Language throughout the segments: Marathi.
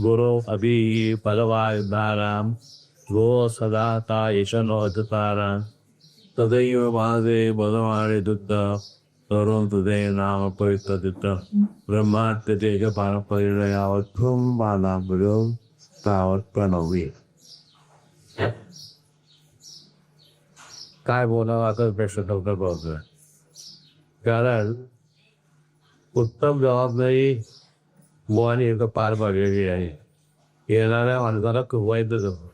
गुरु अभि परवायुधाराम गो सदा ता यशनोदताराम तदैव माझे बलवारे दुत्त तरुण तुझे नाम पवित्र दुत्त ब्रह्मात्य तेज पारंपर्यावर थुम बाला मिळून तावत प्रणवी। काय बोलावं? आता प्रश्न डॉक्टर बोलतोय. कारण उत्तम जबाबदारी बुवानी एकदा पार पाडलेली आहे. येणाऱ्या माणसाला कुवायचं जमतं.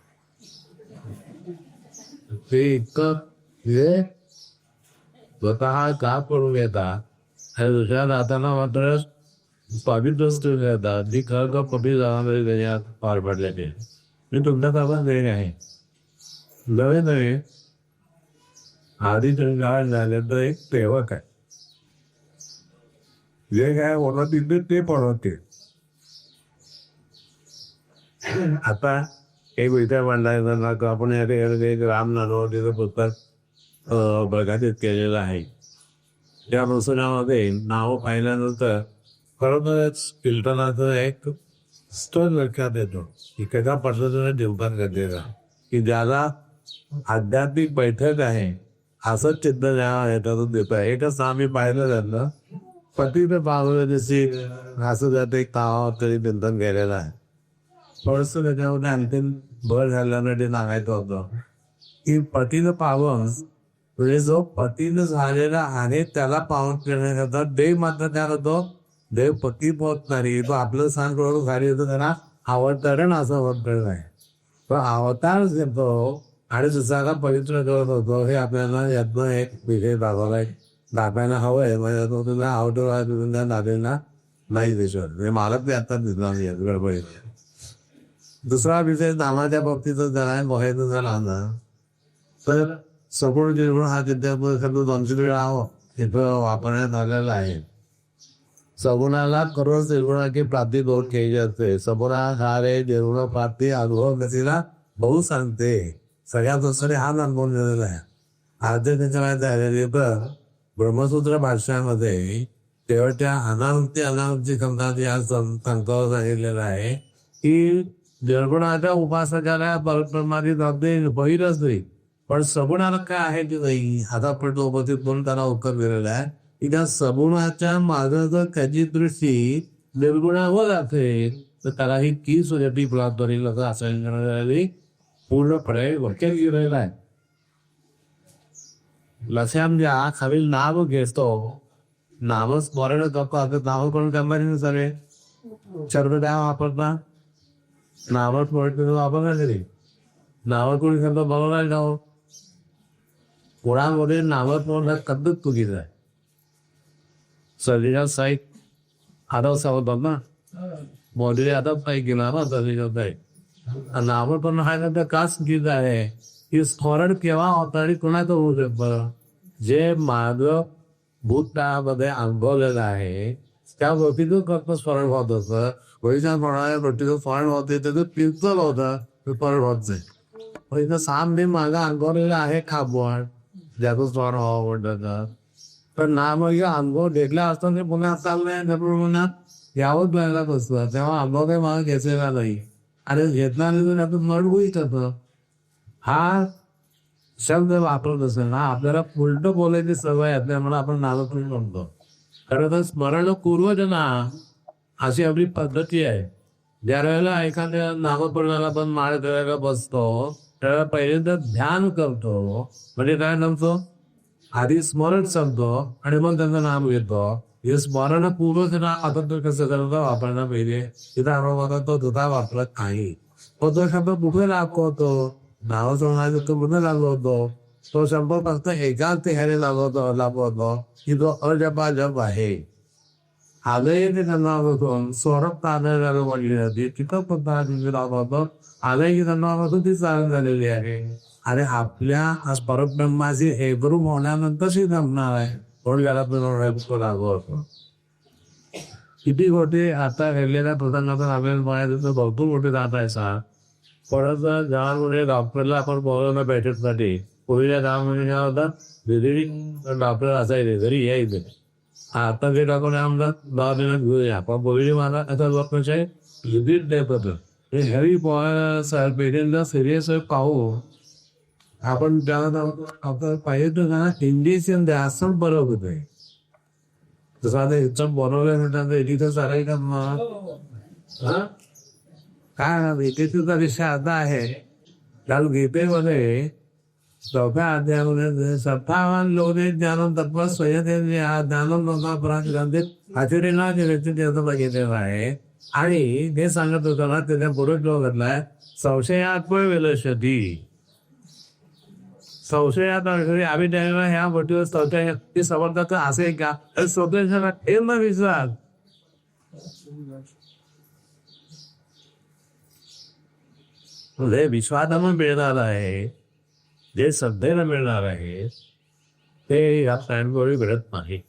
ते इतकं हे स्वतः का करून येतात आणि दुसऱ्या नाताना मात्र पवित्रच ठेवून येतात जी खर का पबी जबाबदारी त्याच्यात पार पडलेली आहे. मी तुमच्या ताब्यात देणे आहे नवे नवे आधी गाळ झाले तर एक सेवक आहे. जे काय होणार तिथे ते पडवते आता एक विचार मांडायचा ना आपण या ठिकाणी एक राम नानवटीचं पुस्तक अं, प्रकाशित केलेलं आहे त्या पुस्तकामध्ये नाव पाहिल्यानंतर खरोखरच कीर्तनाचं एक स्तर लक्षात येतो की कशा पद्धतीने देवतान गरजेचा की ज्याला आध्यात्मिक बैठक आहे असंच चित्त ज्या याच्यातून देत आहे एकच आम्ही पाहिलं त्यांना पतीने पावलं जशी असं त्यात एक तावा तरी चिंतन केलेलं आहे थोडस त्याच्यामध्ये आणखीन भर झाल्यानं ते सांगायचं होतं. की पतीनं पावन म्हणजे जो पतीनं झालेला आहे त्याला पावन करण्याकरता देव मात्र त्या करतो देव पती पोहत नाही. तो आपलं स्थान करून खाली येतो त्यांना अवतरण असं अवतरण आहे. तो अवतार घेतो आणि दुसऱ्याला पवित्र करत होतो. हे आपल्याला यातनं एक विषय दाखवलाय. दाखवायला हवंय. म्हणजे तो तुला आवडतो आहे तुझ्या दाखवायला नाही दिसत. म्हणजे मला ते आता दिसणार नाही गडबडीत. दुसरा विषय नामाच्या बाबतीतच जरा बघायचं झाला ना तर सगुण निर्गुण हा विद्यापीठ दोनशे वेळा तिथं वापरण्यात आलेला आहे. सगुणाला करोड निर्गुणाची प्राप्ती दोन घ्यायची असते. सगुणा हा रे निर्गुण प्राप्ती अनुभव गतीला बहु सांगते. सगळ्या दुसरे हा अनुभव दिलेला आहे. आद्य त्याच्या काय तर ब्रह्मसूत्र भाषणामध्ये शेवटच्या अनावृत्ती अनावृत्ती समजा या संतांवर सांगितलेलं आहे की निर्गुणाच्या उपासकाला परमाधी जाते बहिरच नाही. पण सगुणाला काय आहे की नाही. आता आपण उपस्थित म्हणून त्याला उत्तर दिलेलं आहे. की त्या सगुणाच्या माझं जर त्याची दृष्टी निर्गुणावर असेल तर त्याला ही की सुरती प्राप्त होईल असं करण्यासाठी पूर्णपणे वाक्यात गेलेलं आहे. लक्ष्यात म्हणजे खालील नाव घेतो. नामस्मरण करतो. आता नाव करून कंपनी सगळे शब्द वापरता? नावात पडतो वापरणार तरी नावात कोणी शब्द बघणार नाव. कोणामध्ये नावात म्हणून पद्धत चुकीचं आहे. सर्जिकल साईट आता सांगतात ना? मोदी आता काय केला ना सर्जिकल साईट नावं पण हा तर का चुकीचं आहे? की स्मरण केव्हा होतं आणि कोणाचं होऊ शकतं? जे माझं भूतकाळामध्ये अनुभवलेलं आहे त्या गोष्टीचं फक्त स्मरण होत असतं. वैशाख म्हणाल्या गोष्टीचं फळ होते त्याचं पिंचल होतं होत इथं साम बी माझा अंगोरलेला आहे खापवण ज्याचं स्मरण व्हावं म्हणतात तर ना मग अनुभव घेतला असता ते पुन्हा चाललंय पुन्हा यावंच लागत असतं तेव्हा अनुभव काही मला घेतलेला नाही आणि घेतला नाही तर त्यातून मड होईत हा शब्द वापरत असेल ना आपल्याला उलट बोलायची सवय असल्यामुळे आपण नावातून म्हणतो खरं तर स्मरण पूर्वजना अशी आपली पद्धती आहे. ज्या वेळेला एखाद्या नामपूर्णाला पण माळ करायला बसतो त्यावेळेला पहिल्यांदा ध्यान करतो. म्हणजे काय नमतो आधी स्मरण सांगतो आणि मग त्यांचं नाम घेतो. हे स्मरण पूर्वजना आपण तो कसं करतो? वापरणं पाहिजे तिथं आपण तो दुधा वापरत नाही. तो तो शब्द कुठे दाखवतो नाव सोडण्याचा तो कुठे लागलो होतो तो शब्द फक्त एकाच ठिकाणी लागवतो लागवतो की तो अजपा जप आहे. आलंय ते त्यांना बघून स्वरूप तांदळाला म्हणली जाते तिथं फक्त हा दिवशी लागवतो की त्यांना ती चालत झालेली आहे आणि आपल्या परब्रह्माची एकरूप होण्यानंतरशी जमणार आहे म्हणून किती गोष्टी आता घडलेल्या प्रसंगातून आपल्याला म्हणायचं तर भरपूर मोठे जात आहे सर परत जेव्हा डॉक्टरला आपण बोलवलं बैठकसाठी पूर्वीच्या दहा महिन्या होता विधी डॉक्टर असायचे घरी यायचे आता ते डॉक्टर आमदार दवाखान्यात घेऊया पण पूर्वी मला आता लोक कसे विजिट देत होतं हे हॅरी पॉयर पेशंटला सिरियस पाहू. आपण त्याला आपण पाहिजे तर ना इंडियन असं बरं होत आहे जसं आता ह्याचं बनवलं म्हणतात एडिटर चालेल का मग? हा? काय एडिटरचा विषय आता आहे. काल गीतेमध्ये चौथ्या अध्यायामध्ये सत्तावान लोके ज्ञान तत्व स्वयं ज्ञान लोका प्रांत व्यक्ती त्याचं बघितलेलं आहे आणि ते सांगत होताना त्याच्या पुरुष लोकातला संशयात्मक विलशती संशयात अडचणी ह्या गोष्टीवर संशय समर्थक समर्थाच असे का? तर स्वतःच्या हे न विचार जे म्हणजे विश्वासानं मिळणार आहे. जे सध्याला मिळणार आहे ते या स्टँडवर घडत नाही.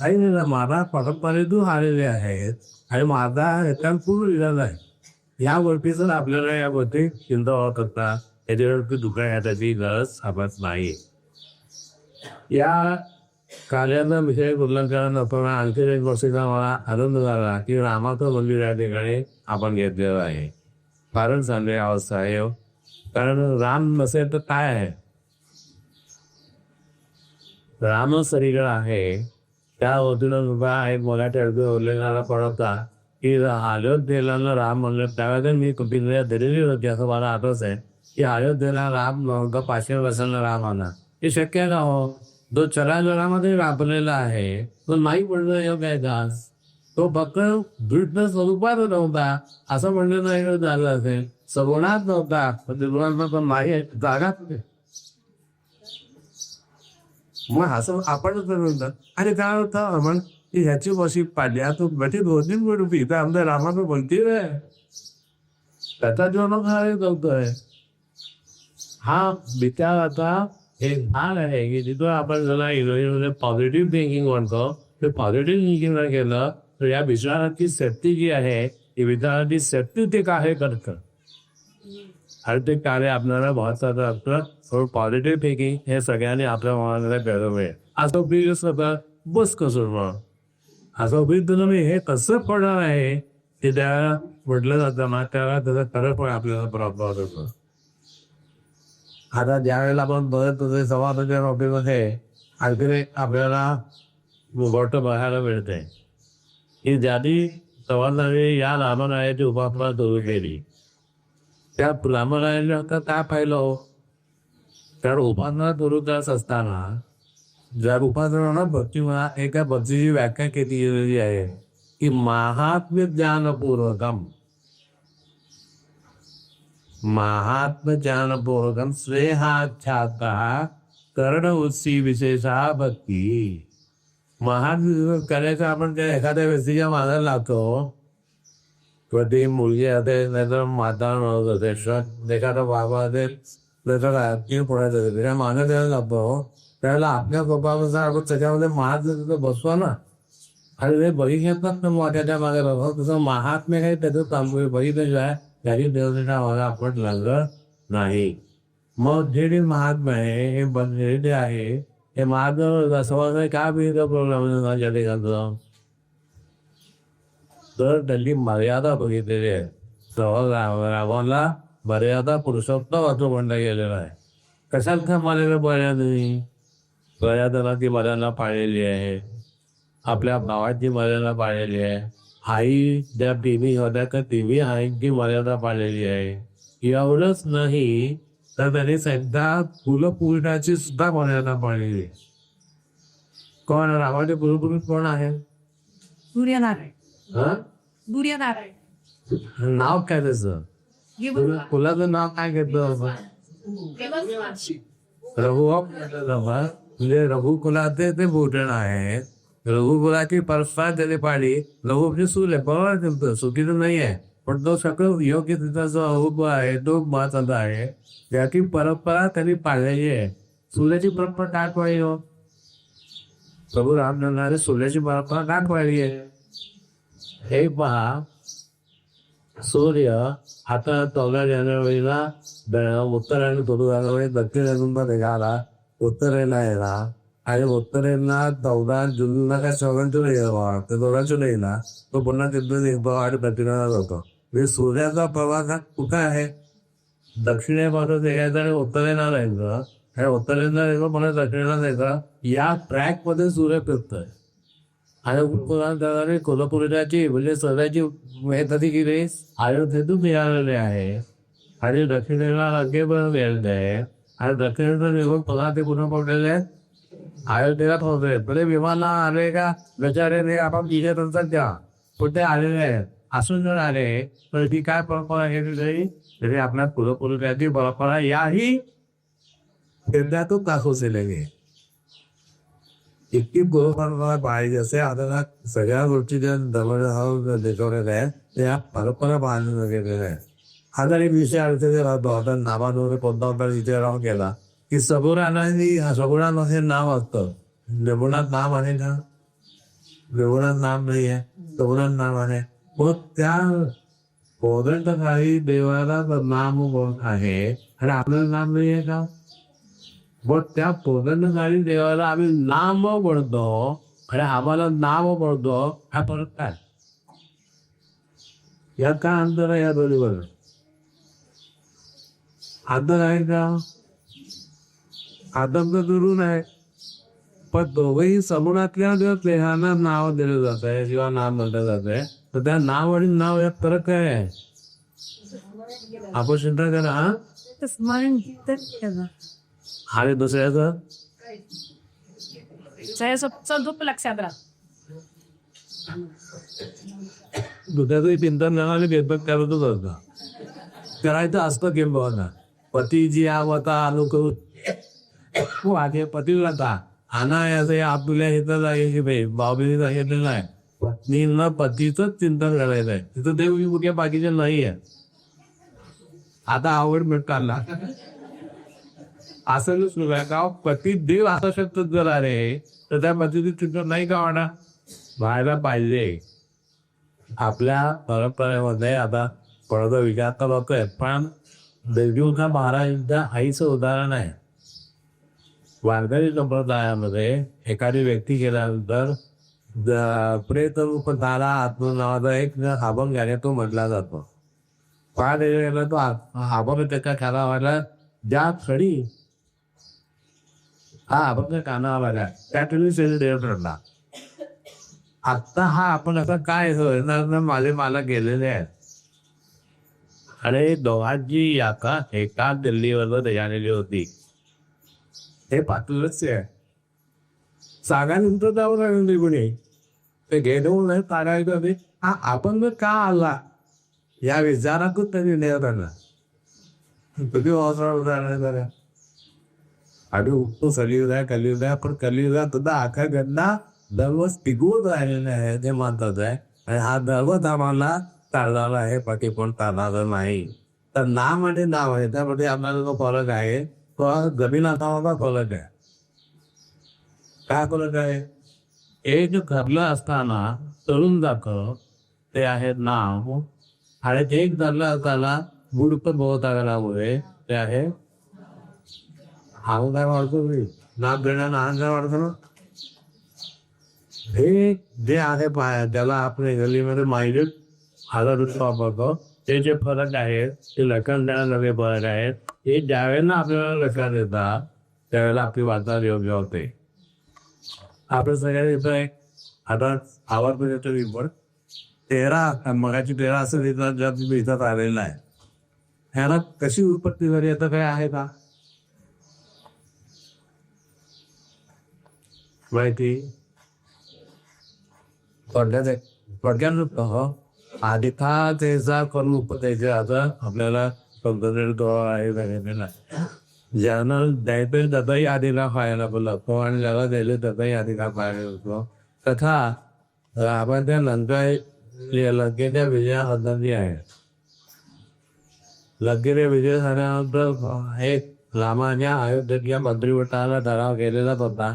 आणि महाराज परंपरेतून आलेले आहेत आणि माझा ह्याच्यात पूर्ण इलाज आहे. या गोष्टी जर आपल्याला याबद्दल चिंता होत असता त्याच्यावरती त्याची गरज सापडत नाही. या कार्यानं विषय उल्लंघन असताना आणखी एक गोष्टीचा मला आनंद झाला की रामाचं मंदिर या ठिकाणी आपण घेतलेलं आहे. फारच चांगली अवस्था आहे हो. कारण राम नसेल तर काय आहे? राम सगळीकडे आहे. त्या वतीनं उभा एक मराठी अर्थ उरलेला पडता की अयोध्येला राम म्हणलं त्यावेळेस मी कुपिंद्रिया दिलेली होती असं मला आठवत आहे. की अयोध्येला राम नव्हता पाचशे वर्षांना राम आला हे शक्य का हो? जो चराचरामध्ये राबलेला आहे तो नाही म्हणणं योग्य आहे का? तो फक्त दृढ स्वरूपात नव्हता असं म्हणणं नाही झालं असेल. सगुणात नव्हता पण त्रिगुणात्मक पण नाही जागा मग असं आपणच म्हणतात आणि काय होतं आपण की ह्याची वशी पाडली आता बटी दोन तीन कोटी रुपये तर आमच्या रामानं बोलती रे त्याचा जीवन खराब करतोय हा विचार आता हे भाग आहे की जिथं आपण जरा इंग्रजीमध्ये पॉझिटिव्ह थिंकिंग म्हणतो ते पॉझिटिव्ह थिंकिंग केलं तर या विचाराची सेफ्टी जी आहे ती विचाराची सेफ्टी ते काय करतं आर्थिक कार्य आपल्याला महत्वाचं असतं थोडं पॉझिटिव्ह पैकी हे सगळ्यांनी आपल्या मनाला कळलं आहे असं फील सगळं बस कसं मग? असं तुला मी हे कसं पडणार आहे? ते त्याला म्हटलं जातं ना त्याला त्याचा खरं पण आपल्याला प्राप्त होतो आता ज्या वेळेला आपण बघत होतो समाजाच्या नोकरीमध्ये आणखी आपल्याला गोष्ट बघायला मिळते की ज्यांनी समाजाने या राहणार आहे ती उपासना सुरू केली त्या आता काय पाहिलं उपासना सुरू करत असताना, ज्या उपासना भक्ती म्हणा एका भक्तीची व्याख्या केली गेलेली आहे, की महात्म्य ज्ञानपूर्वकम महात्म ज्ञानपूर्वकम स्नेहाख्याता कर्ण उत्सी विशेषा भक्ती. महान करायचं आपण त्या एखाद्या व्यक्तीच्या मागायला लागतो किंवा ती मुलगी असेल नाहीतर माता म्हणत असेल किंवा एखादा बाबा असेल त्याचं काय की त्याच्यामागे द्यायला लागतो त्याला आपल्या स्वभावानुसार आपण त्याच्यामध्ये महात तिथं बसवा ना आणि ते बघितलं ना मग त्याच्यामागे राहतो तसं महात्म्य काही त्याचं तांबू बघितल्याशिवाय त्याची देवतेच्या मागे आपण लागत नाही मग जे जे महात्म्य आहे हे बनलेले आहे हे महात्मा समाजात काय विविध प्रॉब्लेम माझ्या ठिकाणचं तर त्यांनी मर्यादा बघितलेली आहे. रावणला मर्यादा पुरुषोत्तम असं म्हणलं गेलेलं आहे. कशात मर्यादा मर्यादा नाही मर्यादाला ती मर्यादा पाळलेली आहे. आपल्या भावाची मर्यादा पाळलेली आहे. आई ज्या टीव्ही होत्या त्या टीव्ही आईची मर्यादा पाळलेली आहे. एवढंच नाही तर त्यांनी सध्या फुलं पूजण्याची सुद्धा मर्यादा पाळलेली कोण? रामाचे गुरुपुरुष कोण आहे सूर्यनारायण. हा? सूर्यनारायण नाव काय त्याचं? फुलाचं नाव काय घेतलं बाबा रघु म्हणजे रघुकुलाचे ते भूषण आहे रघुकुलाची परस्पर त्याने रघु म्हणजे सूर्य. बरोबर तुमचं. चुकीचं नाही आहे पण तो सगळं योग्य तिचा जो अहुब आहे तो महत्त्वाचा आहे. त्याची परंपरा त्यांनी पाळलेली आहे. सूर्याची परंपरा काय पाळली हो? प्रभू रामचंद्राने सूर्याची परंपरा काय पाळली आहे? हे पहा. सूर्य आता चौदा जानेवारीला उत्तर उत्तरायण सुरू झाल्यामुळे दक्षिणेतून निघाला उत्तरेला येला आणि उत्तरेला चौदा जूनला काय चौदा जुलै येणार ते चौदा जुलैला तो पुन्हा तिथून निघतो आणि दक्षिणाला जातो. म्हणजे सूर्याचा प्रवास हा कुठं आहे? दक्षिणेपासून यायचं आणि उत्तरेला जायचं आणि उत्तरेला जायचं पुन्हा दक्षिणेला जायचं? या ट्रॅकमध्ये सूर्य फिरतोय. आणि पुन्हा त्याने कोल्हापूरची म्हणजे सूर्याची मेहनती केली अयोध्येतून मिळालेले आहे आणि दक्षिणेला लागेपर्यंत मिळालेले आहे आणि दक्षिणेचं निघून पुन्हा ते पुन्हा पडलेले आहेत अयोध्येला पोहोचले म्हणजे विमानला आले का बेचारे आपण तिथे त्यांचा द्या कुठे आलेले आहेत असून जर आले तर ती काय परंपरा घेतली तरी तरी आपल्या पुरपुरुषाची परंपरा याही फिरण्यातून दाखवलेली आहे इतकी परंपरा पाहिजे असे आता सगळ्या गोष्टी ज्या दरवाजा देशवलेल्या आहेत त्या परंपरा पाहण्यात गेलेल्या आहेत. हा जरी विषय अडचणी राहतो आता नावाद्वारे कोणता होता इथे राव केला की सगुणानाही सगुणामध्ये नाव असतं. निपुणात नाम आहे का निपुणात नाम नाही आहे सगुणात नाम आहे. मग त्या कोदंड काही देवाला नाम आहे आणि आपलं नाम नाही आहे का? मग त्या कोदंडकारी देवाला आम्ही नाम पडतो आणि आम्हाला नाव पडतो हा फरक काय? यात काय अंतर आहे या दोन्हीवर? अंतर आहे का? आदम तर दुरून आहे. पण दोघंही समुणातल्या जेव्हा देहांना नाव दिलं जात आहे. किंवा नाव म्हटलं जात आहे. तर त्या नाव आणि नाव यात फरक काय आहे? आपण चिंता करा स्मरण आणि दुसऱ्याचं? दुःख लक्षात राहा. दुसऱ्याचं चिंतन आणि भेदभाग करतच असतं करायचं असतं किंबहुना पती जी आवता अनुकूल हो आगे पतिव्रता अनायासे आपल्या आहे की भाई बाबलीचं हे ते नाही. पत्नीनं पतीचंच चिंतन करायचं आहे. तिथं देव कुठे बाकीचे नाही आहे आता आवड मिळताना असं सुरू आहे का देव असा शब्द जर आले तर त्या पद्धतीत तुझं नाही का म्हणा व्हायला पाहिजे. आपल्या परंपरेमध्ये आता थोडासा विकास तर होतोय पण देवजीवका महाराजांच्या आईचं उदाहरण आहे. वारकरी संप्रदायामध्ये एखादी व्यक्ती गेल्यानंतर प्रेतरूप प्रेत रूप तारा आत्म नावाचा एक अभंग आहे तो म्हटला जातो. पाय गेला तो? अभंग त्याच्या व्हायला ज्या खडी हा अभंग कानावाला त्या ठिकाणी देव आत्ता हा आपण आता काय होणार ना माझे मला गेलेले आहेत. अरे दोघांची यात्रा एका दिल्लीवर झालेली होती. हे पातळच आहे. सागानंतर जाऊ राहिले कोणी. ते गेलो नाही तारायचं ते हा आपण का आला या विचारातून त्यांनी नेत आला. किती अवसर आणि उत्तो पण कलियुगात सुद्धा आखा घटना दररोज टिकवून राहिलेले आहे ते म्हणतात आहे. आणि हा दररोज आम्हाला चालणार आहे बाकी पण चालणार नाही. तर नाम आणि नाव आहे त्यामध्ये आपल्याला जो फरक आहे तो जमीन नावाचा फरक आहे. काय फरक आहे? एक घरलं असताना तरुण जातं ते आहे नाव. आणि एक धरलं असताना बुडप बहुतागरामुळे ते आहे हा काय वाढतो मी. नाक घेणं आनंद वाढतो ना. हे जे आहे पाय त्याला आपण गल्लीमध्ये माहिती हजार रुपये वापरतो. ते जे फरक आहेत ते लक्षात द्यायला नवे फरक आहेत. हे ज्यावेळेला आपल्याला लक्षात येतात त्यावेळेला आपली वार्ता योग्य होते. आपल्या सगळ्यात इथं एक आता आवाज पण येतो रिपोर्ट तेरा मगाची तेरा असं देतात ज्या तुम्ही इथं आलेलं आहे ह्याला कशी उत्पत्ती झाली? आता काय आहे का? माहिती? थोडक्यात थोडक्यात हो आधिका त्याचा करून उपतायचे आता आपल्याला कंपनी तो आहे सांगितलेला ज्यानं द्यायचं त्याचाही आधीला खायला पण लागतो. आणि ज्याला द्यायला त्याचाही आधीला खायला लागतो. तथा आपण त्या नंतर लंकेच्या विजया पद्धती आहे. लंकेच्या विजय झाल्यानंतर हे रामाच्या अयोध्येतल्या मंत्रिमंडळाला ठराव केलेलाच होता.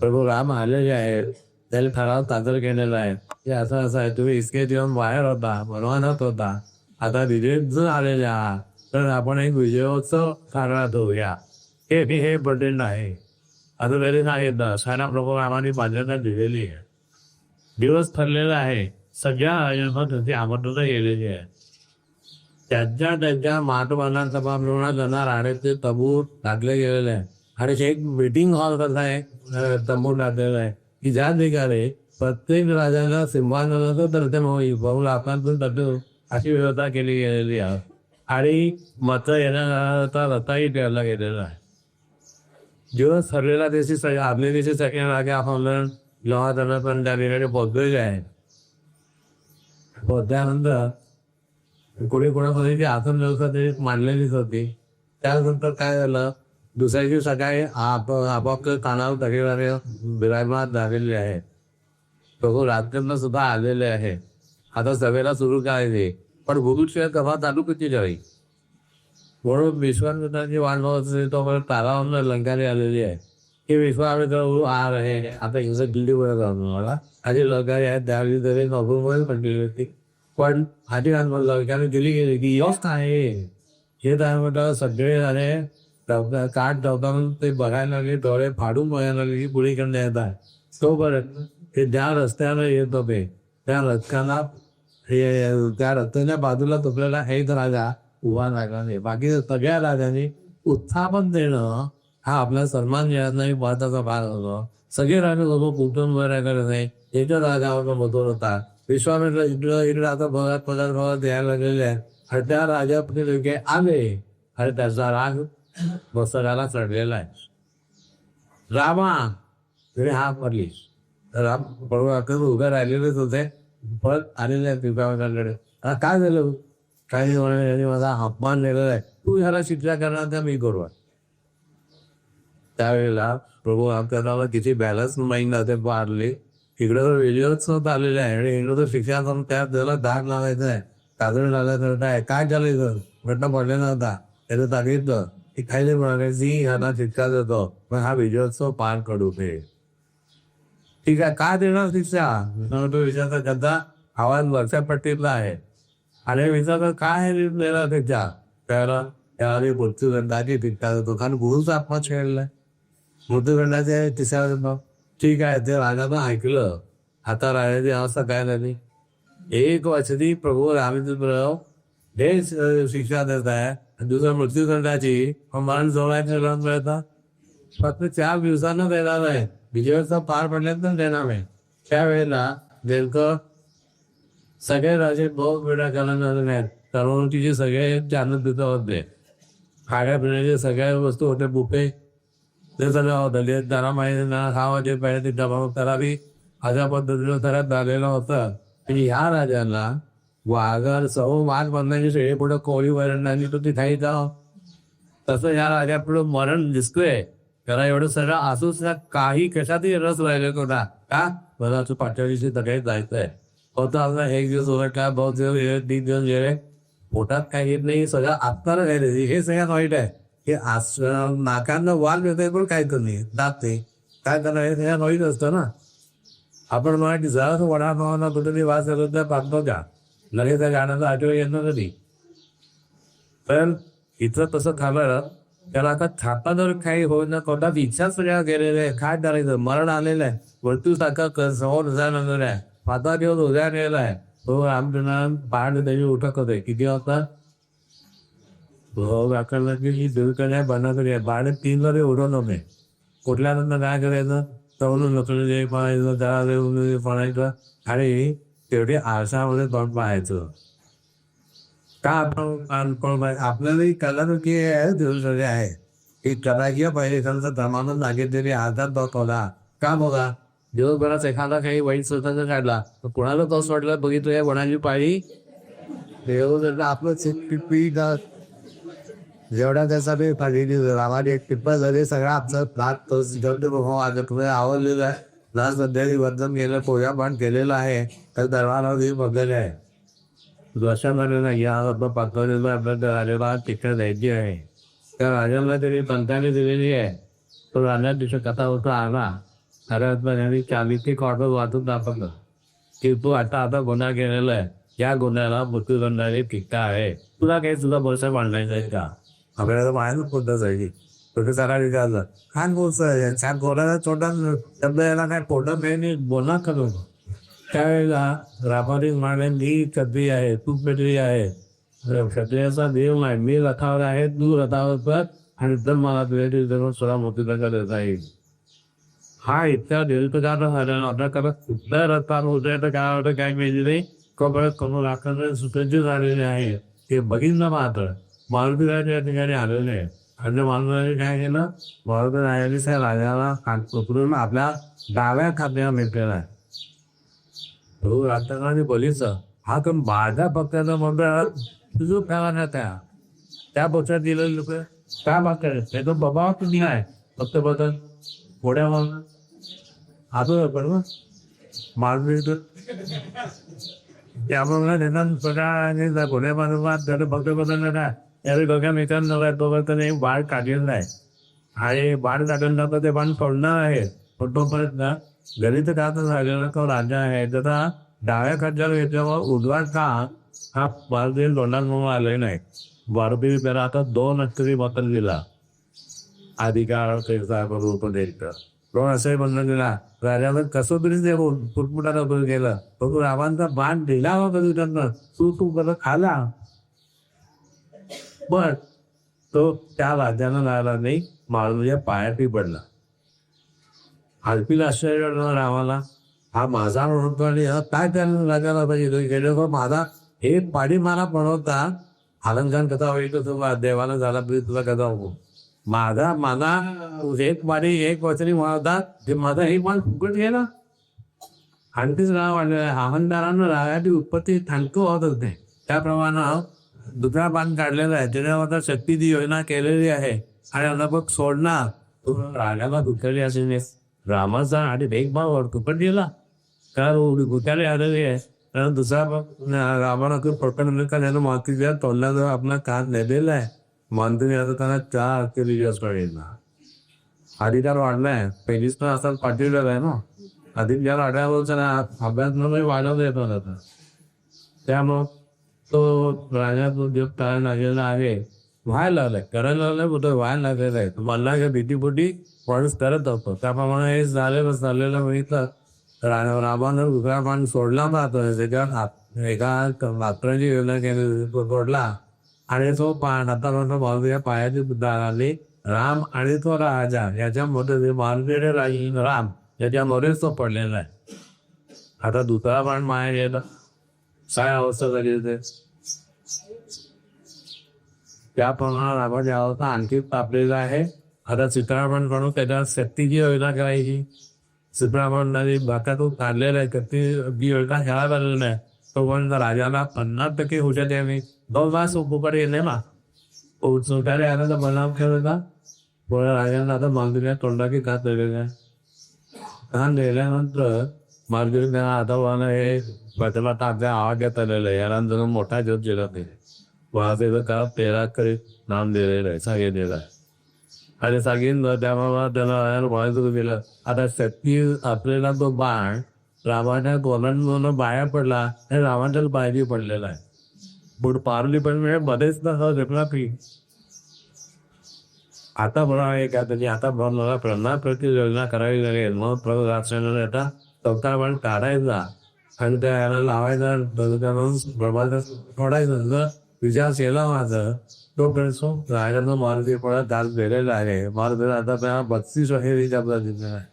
प्रभू राम आलेले आहेत. त्याने ठराव सादर केलेला आहे. की असं असं आहे. तुम्ही इतके दिवस बाहेर होता. बनवानात होता आता विजय जर आलेले आहात तर आपण एक विजयोत्सव साजरा करूया. हे मी हे पटेल आहे असं तरी सांगितलं. सारा प्रभू रामाने मान्यता दिलेली आहे. दिवस ठरलेला आहे. सगळ्या आयोजनात आमंत्रण गेलेली आहे. त्यांच्या त्यांच्या महात्मानांचा प्रमाणात जाणार आणि ते तंबू टाकले गेलेले आहे. आणि एक मीटिंग हॉल कसा आहे तंबू टाकलेला आहे. की ज्या ठिकाणी प्रत्येक राजाला सिंहासनाचं दर्शन होईल बहु लाखांतून दर्शन अशी व्यवस्था केली गेलेली आहे. आणि मत येणारा रथाही ठेवला गेलेला आहे. जेव्हा ठरलेला देशी सगळे आदल्या दिवशी सगळ्या रागे आपण जेव्हा त्यांना पण त्या ठिकाणी पोहोचलेले आहे पोहोचल्यानंतर कुणी कोणामध्ये जी आसन व्यवस्था तरी मांडलेलीच होती. त्यानंतर काय झालं दुसऱ्या दिवशी सकाळी आप आपापल्या कानावर तक्रारे विराजमान झालेले आहेत प्रभू राजकरण सुद्धा आलेले आहे. आता सभेला सुरू करायचे. पण गुरुशिवाय कथा चालू किती जावी म्हणून विश्वामित्राची वाढवत असेल तो परत तारावरून लंकाने आलेली आहे. की विश्वामित्र आर आहे. रहे हैं. आता हिंसक दिल्लीवर जाऊन मला आधी लंकाने आहेत त्यावेळी तरी नोकरीमध्ये पडलेली होती. पण आधी लंकाने दिली गेली की यश काय हे काय म्हटलं सगळे झाले. डबका- काठ धावताना ते बघायला लागले डोळे फाडून बघायला लागले की पुढे इकडे येत आहे. तोपर्यंत ते ज्या रस्त्यानं येत होते त्या रस्त्याला हे त्या रस्त्याच्या बाजूला तुपलेला हेच राजा उभा राहिला नाही. बाकी सगळ्या राजांनी उत्थापन देणं हा आपला सन्मान नाही महत्त्वाचा भाग होतो. सगळे राजे लोक वगैरे करत नाही एकच राजावर मधुर होता. विश्वामित्र इकडं इकडं आता भगत पदार्थ भगत द्यायला लागलेले आहेत. आणि त्या राजापती आले. आणि त्याचा राग मस्तकाला चढलेला आहे. रामा तुम्ही हा पडली राम बरोबर उभे राहिलेलेच होते. पण आलेले आहेत काय झालं? काही म्हणे माझा अपमान केलेला आहे. तू ह्याला शिक्षा करणार त्या मी करू? त्यावेळेला प्रभू आमच्या किती बॅलन्स माइंड ते पारले इकडे तर वेगळंच आलेले आहे. आणि इकडे तर शिक्षा करून त्यात त्याला धाक लावायचं आहे. काजळ लावायचं काय काय झालं इथं? घटना पडले नव्हता त्याचं सांगितलं की काही म्हणाले जी शिक्षा देतो पण हा विजयोत्सव पार करू दे ठीक आहे का देणार शिक्षा? तो विचारता त्यांचा आवाज वरच्या पट्टीतला आहे. आणि विचारतात काय देणार शिक्षा? त्याला त्यावेळी मृत्यूदंडाची शिक्षा जातो कारण गुरुच आत्मा खेळलाय मृत्यूदंडाचे तिसऱ्या ठीक आहे ते राजानं ऐकलं. आता राजाची अवस्था काय झाली? एक वर्षी प्रभू रामचंद्र हे शिक्षा देत आहे आणि दुसऱ्या मृत्यूदंडाची मरण जोडायचं रन फक्त चार दिवसानं देणार आहे. विजयोत्सव पार पडल्यानंतर देणार आहे. त्यावेळेला नेमकं सगळे राजे बहुत वेळा करणार नाहीत करमणुकीचे सगळे जानत तिथं होते. खाण्या पिण्याचे सगळ्या वस्तू होते बुफे. ते सगळं होतं. ते माहिती ना हा म्हणजे वाजे पाहिजे ते डबा करावी अशा पद्धतीनं सगळ्यात झालेलं होतं. म्हणजे ह्या राजांना वाघर सौ वाघ बनण्याची शेळी पुढे कोळी वरणाने तो ती जाव तसं ह्या राजापुढे मरण दिसतोय. त्याला एवढं सगळं असूच काही कशातही रस राहिले कोणा का? मला तू पाठवलीची सगळे जायचंय. होतं असं एक दिवस होता का? बहुत दिवस गेले तीन दिवस गेले. पोटात काही येत नाही सगळं आत्ताला काय हे सगळ्यात वाईट आहे. हे आस नाकांना वाल मिळत पण काय कमी दात नाही. काय करणार? हे सगळ्यात वाईट असतं ना. आपण मराठी की जरा वडापावाला कुठे वास आलो तर पाहतो का लगेच त्या गाण्याचा आठवण येणार नाही पण इथं तसं खाल्लं त्याला आता थापा जर काही होत ना कोणता इच्छाच सगळ्या गेलेल्या आहे. काय करायचं? मरण आलेलं आहे. मृत्यू सारखा समोर झालेलं आहे. पाता दिवस उद्या गेलेला आहे. हो, तो रामचंद्र पहाड त्याची उठक होते किती वाजता हो व्याकरण की आहे बनाकडे बाळ तीन वर उडवून होते कुठल्यानंतर काय करायचं? तवलून नकळून जे पाहायचं त्याला देऊन पडायचं आणि शेवटी आरशामध्ये तोंड पाहायचं का आपण आपण आपल्यालाही कला की दिवसाचे आहे. की कलाकीय पहिले त्यांचा धर्मानं नागितलेली आधार दाखवला. का बघा? दिवसभरात एखादा काही वाईट स्वतःचा काढला तर कुणाला तोच वाटलं बघितलं या कोणाची पाळी? देव आपलं पिपी जेवढा त्याचा बी पाहिजे रामाने एक टिप्पा झाली सगळा आमचा भात तो जेवढे आवडलेला आहे. सध्या वर्धन केलं पोया पण केलेलं आहे. तर दरवाला बघलेले आहे वर्षामध्ये नाही या आपलं पाठवलेलं आपल्या राजाला तिकडे द्यायची आहे त्या राजाला तरी पंताने दिलेली आहे तो राजा तिथं कथा होता आला खऱ्या चालीची कॉर्डर वाचून दाखवलं की तू आता आता गुन्हा केलेला आहे या गुन्ह्याला मृत्यूदंडाने शिक्षा आहे तुला काही तुझा पैसा मांडायचा आहे का आपल्याला माहिती कोणतं जायची तुझं त्याला विचारलं काय बोलतोय छान बोलायला छोटा शब्द याला काय पोटं नाही बोलणार का त्यावेळेला रामाने म्हणाले मी कधी आहे? तू पेटली आहे? क्षत्रियाचा देव नाही. मी रथावर आहे तू रथावर कर आणि तर मला तुझ्या जन्म सोळा मोतीचा देता येईल हा इतक्या दीर्घकाळ झाला कारण कुठल्या रथावर होतंय तर काय होतं काय माहिती नाही. कपड्यात करून राखणं सुसज्ज झालेले आहे. ते बघितलं मात्र. मारुतीराज या ठिकाणी आलेले. आहे आणि मारुतीने काय केलं? मारुतीराजाने त्या राजाला पकडून आपल्या डाव्या खात्यावर घेतलेला आहे. हो, तो राष्ट्रकाने बोलीचा? हा पण माझ्या पक्षाचा मंडळ तुझं फॅला त्या. त्या पक्षात दिलेले लोक. काय मागतात ते तो बाबा तुम्ही आहे फक्त बदल. थोड्या मागणं आता पण मारतो त्यामुळे त्यांना स्वतः घोड्या मारून त्याला फक्त बदललं ना त्यावेळी डोक्या मित्रांना तोपर्यंत एक बाळ काढलेलं आहे. आणि बाळ काढून तर ते बाण पडणार आहे. पण तोपर्यंत ना. घरी तर काय झालेला तो राजा आहे. त्याचा डाव्या खात्यावर घेतल्यावर उजवा का हा भारतीय तोंडात आले नाही. भारतीय त्याला आता दोन अक्षरी बदल दिला. अधिकार त्याचा उपदेश दोन असंही बंधन दिला राजाला कसं तरी ते पुटपुटाला उपयोग गेलं. पण तू रावांचा बाण दिला होता तू त्यांना. तू तू बरं खाला. पण तो त्या राजानं राहिला नाही मारुतीच्या पायातही पडला. हलपीला आश्चर्य वाटलं हा माझा म्हणतो आणि हा काय त्याला राजाला पाहिजे गेले तर माझा हे पाडी मला बनवता आलंकान कथा होईल तर तुला देवाला झाला तरी तुला कथा होऊ. माझा माझा एक पाडी एक वचनी म्हणतात ते माझा हे मन फुकट गेला. आणखीच राव वाढलेलं आहे रागाची उत्पत्ती थांडकं होत होते. त्याप्रमाणे दुसरा पान काढलेला आहे. त्याच्यावर आता शक्तीची योजना केलेली आहे. आणि आता बघ सोडणार. तू रागाला दुखारी असेल. रामाचा आणि भेगभाव फुकट गेला कारण गुत्याला आलेली आहे तर दुसरा रामाला रामाला प्रकरण का त्यानं मातीच्या तोंडाजवळ आपला कान नेलेला आहे मानतीने आता त्यांना चार केली दिवस ना अधिकार वाढलाय पहिलीच पण असतात पाठवलेलं आहे ना अधिकार वाढल्यावर ना अभ्यास न वाढवता येतो आता त्यामुळं तो राजा तो देव करायला लागलेला आहे व्हायला लागलाय. करायला लागलाय बोलतोय व्हायला लागलेलं आहे मला या भीतीपोटी माणूस करत होतो त्याप्रमाणे हे झालेलं झालेलं बघितलं. रामानं दुसरा मान सोडला पाहतो त्याच्यावर एका मात्राची योजना केली सोडला. आणि तो पान आता मारुतीच्या पायाची दार आली. राम आणि तो राजा याच्यामध्ये मारुतीचे राही राम याच्यामध्येच तो पडलेला आहे. आता दुसरा पण माया गेला. काय अवस्था झाली त्या प्रमाणात आपण अवस्था आणखी तापलेला आहे आता चित्रापण म्हणून त्याच्यावर शक्तीची योजना करायची चित्रापणाने भातातून काढलेलं आहे कधी योजना खेळायला आलेला नाही तोपर्यंत राजाला पन्नास टक्के हुशार द्यावी दोन मास उपकार येणे ना सुटारे आला तर बनाव खेळला पण राजांना आता मालदिव्या तोंडाकी घात दिलेला आहे. घाण दिल्यानंतर मालदीने आता हे त्याला ताब्या आवाज घेत आलेला आहे. याला मोठा जोत दिला नाही. वाहतेचं का नाम दिलेलं आहे सांगितलेलं आहे आणि सांगितलं त्यामुळे त्याला व्हायचं दिलं आता शक्ती आपल्याला तो बाण रामाच्या गोलांमधून बाहेर पडला आणि रामाच्या पायरी पडलेला आहे. बुड पारली पण वेळ मध्येच ना झेपला की. आता म्हणा एक आता की आता मला प्रन्ना प्रति योजना करावी लागेल. मग प्रभू राष्ट्राने आता चौथा पण काढायचा. आणि त्या याला लावायचा ब्रह्माचा सोडायचं विचार केला माझा तो कळसो राजानं मारुती पडा दास दिलेला आहे मारुती आता मला बत्तीस वर्षाची जबाबदारी आहे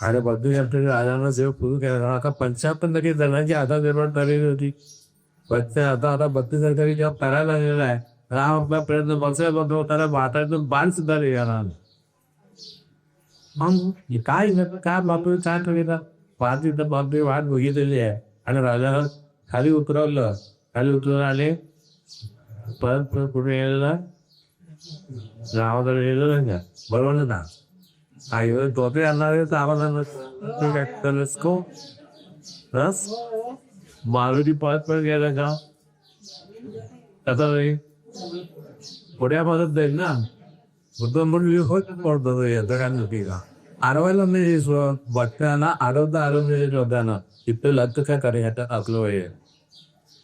आणि बत्तीस वर्षाच्या राजानं जेव्हा पूर्ण केला आता पंचावन्न टक्के जणांची आता निर्माण झालेली होती पण आता आता बत्तीस वर्षाची जेव्हा करायला लागलेला आहे राम आपला प्रयत्न बघायला बंद त्याला भारतातून बाण सुद्धा येणार मग काय काय बापू काय कविता भारतीय इथं बापू वाट बघितलेली आहे आणि राजाला खाली उतरवलं खाली उतरून आले. परत परत कुठे गेलेला? गावाकडे गेलेलं नाही का? बरोबर ना? आई टोपे आणणार तर आम्हाला को? रस मारुती परत परत गेला का? आता नाही. पुढ्या मदत जाईल ना? बुद्ध म्हणून होत पडतो याचं काय नक्की का? आरवायला नाही बघताना आरवता आरवलेले होत्याना तिथे लग्न काय करायचं? आपलं वय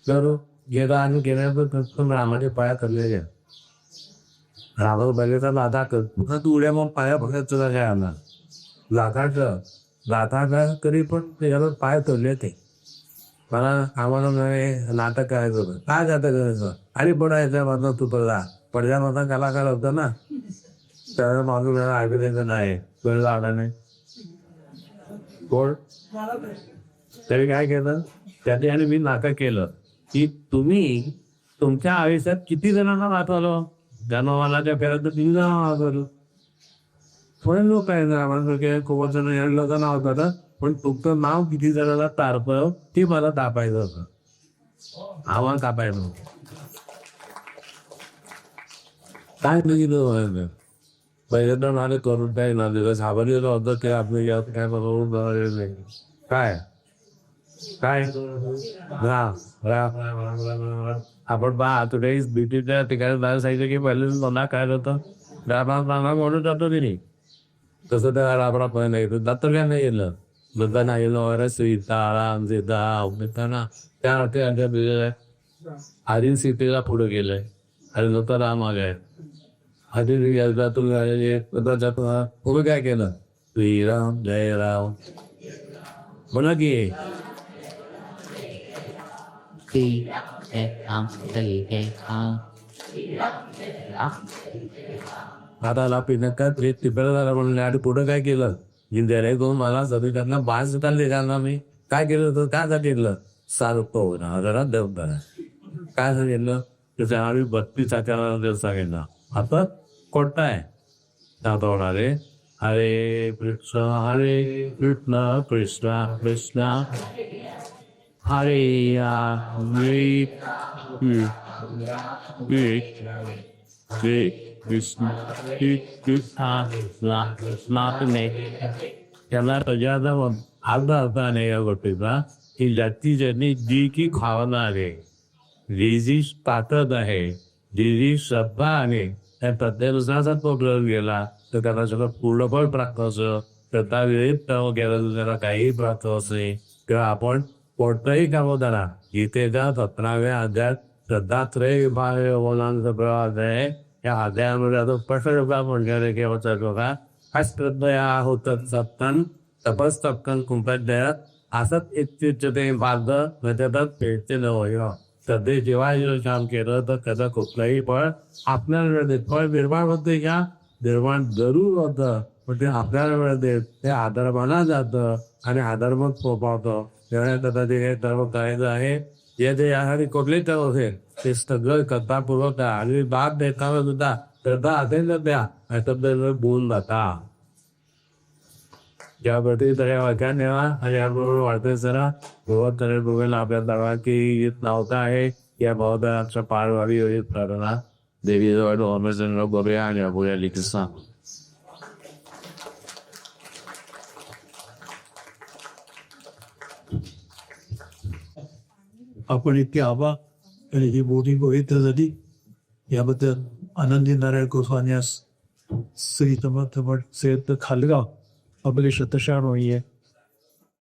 तर गेला आणि गेल्यानंतर रामाचे पाया करलेले रामाला बघायचा लाथा कर. पुन्हा तू उड्या मग पाया बघायचं तुला काय आला लाथाचं लाथाचा तरी पण त्याच्यावर पाय तोडले ते मला आम्हाला म्हणे नाटक करायचं होतं. काय नाटक करायचं? आणि पडायचं माझा तू पडला. पडल्या माझा कलाकार होता ना. त्याला माझं वेळा ऐकू नाही वेळ लागला नाही. कोण? तरी काय केलं? त्याने आणि मी नाटक केलं. की तुम्ही तुमच्या आयुष्यात किती जणांना वाचवलं जन्माला फेऱ्यात तर तीन जण वाचवलं थोडे लोक आहे ना खूप खूपच जण या जण नाव पण तुमचं नाव किती जणांना तारतं ते मला तापायचं होतं. आव्हान कापायचं होतं. काय बघितलं पहिल्यांदा मला करून काय ना दिवस घाबरलेलं होतं ते आपले यात काय बघून नाही. काय? काय राम आपण पहा तुडे ब्युटीच्या ठिकाणी जायला सांगितलं की पहिले मला काय होतं रामा राम म्हणून जातो तिने तसं त्या राबरा पण नाही तर दत्तर काय नाही येलं दत्ता नाही येलो अरे सीता राम सीता मित्रांना त्या अर्थी आधी सीतेला पुढे गेलंय आणि नंतर राम आलाय आधी यातून पुढे काय केलं श्रीराम जय राम म्हणा की हाताला पिनकात त्रे तिपेला झाला म्हणून आणि पुढे काय केलं जिंद्याने दोन मला सगळी त्यांना बाज चालले त्यांना मी काय केलं होतं काय सांगितलं सारखं होणार जरा देवताना काय सांगितलं त्याच्या आम्ही बत्तीस आचाराला देव सांगितलं आता कोणता आहे त्यात होणारे हरे कृष्ण हरे कृष्ण कृष्ण कृष्ण कृष्ण कृष्ण त्याला प्रजाचा अर्धा अर्थ नाही या गोष्टीचा की जाती ज्यांनी जी की खावणार आहे जी जी ताकद आहे जी जी श्रद्धा आहे त्या प्रत्येकाचा तो ग्रह गेला तर त्याला सगळं पूर्णफळ प्राप्त असं वेळेत त्याला काही प्राप्त असे तेव्हा आपण कोणतंही काम होताना गीतेच्या सतराव्या अध्यात श्रद्धात्रय बोलांचा प्रवास आहे. या अध्यायामध्ये आता योगा म्हणजे केवळचा बघा. श्रद्धया होत सप्तन तपस तपकन कुंपाध्यायात असत इत्युच्यते बाध त्याच्यात पेटते न सध्या जेव्हा हे काम केलं तर त्याचा कुठलाही फळ आपल्याला वेळ देत फळ निर्माण होते का? निर्माण जरूर होतं. पण ते आपल्याला वेळ देत ते आधर्माला जातं आणि आधर्मच पोपावतं. देण्यात आता जे सर्व करायचं आहे जे ते यासाठी कुठले तर असेल ते सगळं कथा पुरवता आणि बाप देताना सुद्धा श्रद्धा असेल तर द्या नाही बोलून जाता यावरती तर या वाक्यात नेवा आणि याबरोबर वाढते सरा भगवत तरी बघेल आपल्या दरवा की येत नव्हता आहे या भावदारांच्या पार व्हावी एवढी प्रार्थना देवीजवळ ओमेश्वर बघूया आणि अभूया लिखित सांग आपण इतके आबा आणि ही बोटी पवित्र झाली. याबद्दल आनंदी नारायण गोस्वामी श्री समर्थ मठ से खालगाव. आपले शतशाण होईये.